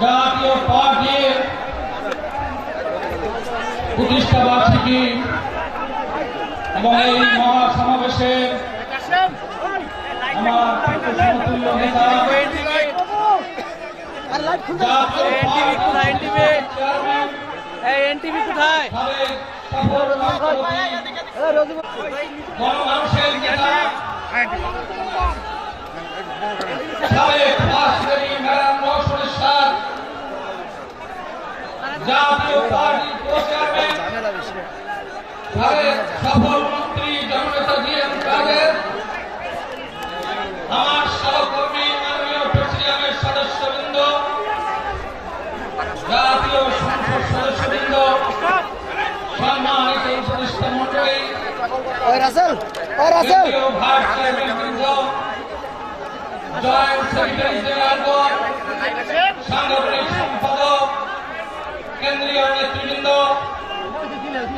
জাতীয় পার্টির প্রতিষ্ঠা বার্ষিকী এবং এই মহা সমাবেশে আমার সমতুল্য নেতা গণমানুষের জাতীয় পার্টির চেয়ারম্যান সফল মন্ত্রী জননেতা জি এম কাদের আমার সহকর্মী মাননীয় প্রেসিডিয়ামের সদস্যবৃন্দ জাতীয় সংসদ সদস্যবৃন্দ সম্মানিত উপদেষ্টা মন্ডলী vice chairman joint secretary general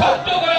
Come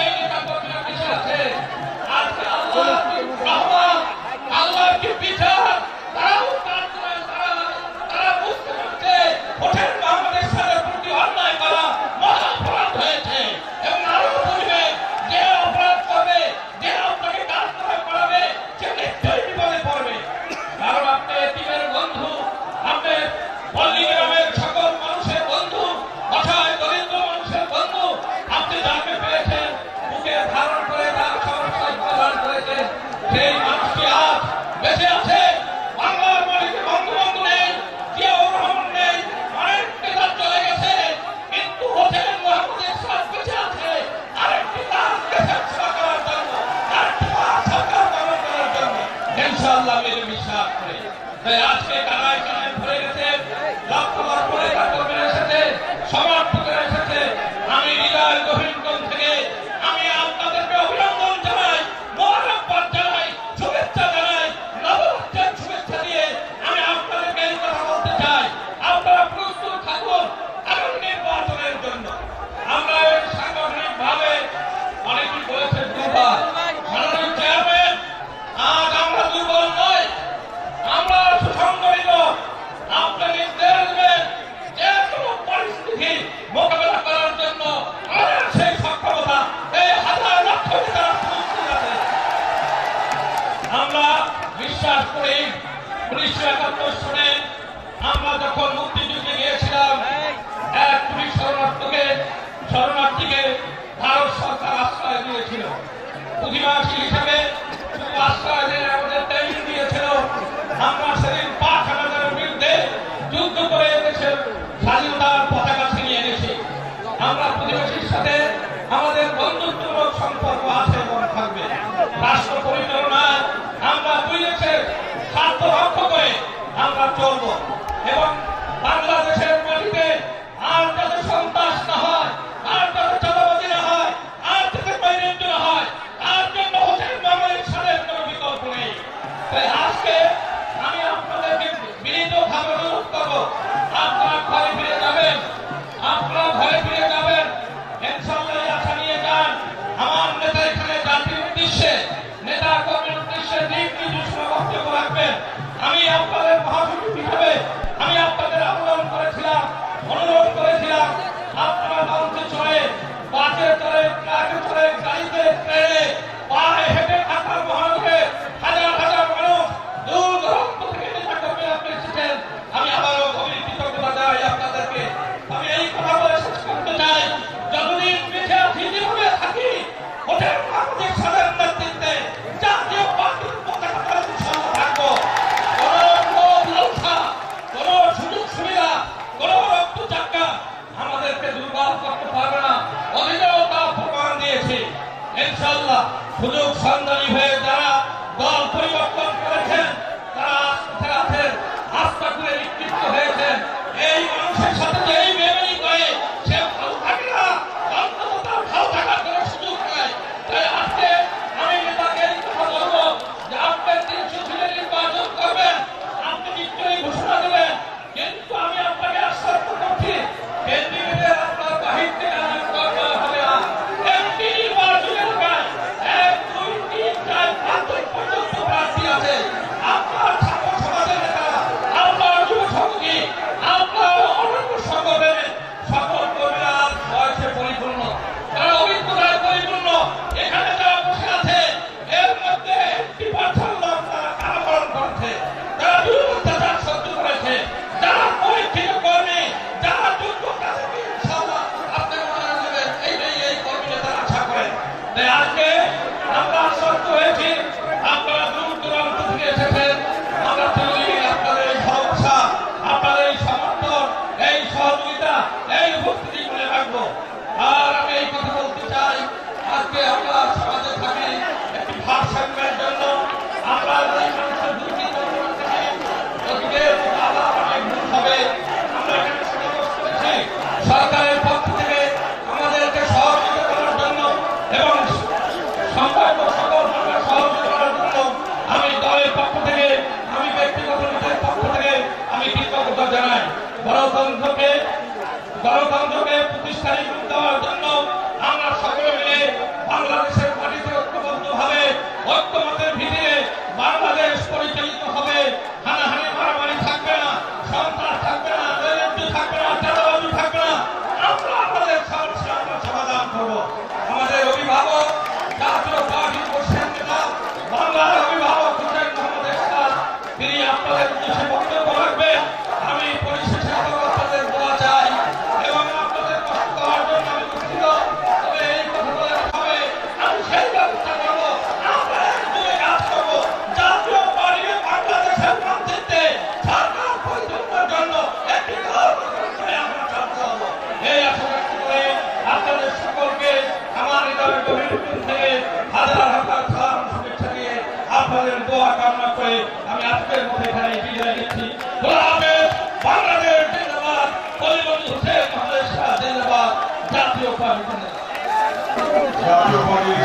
আমাদের বন্ধুত্বমূলক সম্পর্ক আছে এবং থাকবে। রাষ্ট্র পরিচালনায় আমরা দুই দেশের স্বার্থ রক্ষা করে আমরা চলব এবং বাংলাদেশের মাটিতে আর যাতে সন্ত্রাস না হয়, আর যাতে চাঁদাবাজি না হয়, আর যাতে বাইরের না হয়, তার জন্য হোসেন মামাইয়ের সাথে কোনো বিকল্প নেই। তাই আজকে আর আমি এই কথা বলতে চাই আজকে আমরা আপনারা কিছু বক্তব্য রাখবেন আজকের মধ্যে এখানে নিচ্ছি খোলা হাফেজ, বাংলাদেশ জিন্দাবাদ কলিবন্ধু হোসেন মহাদেশ জিন্দাবাদ, জাতীয় পার্টি জাতীয় পার্টির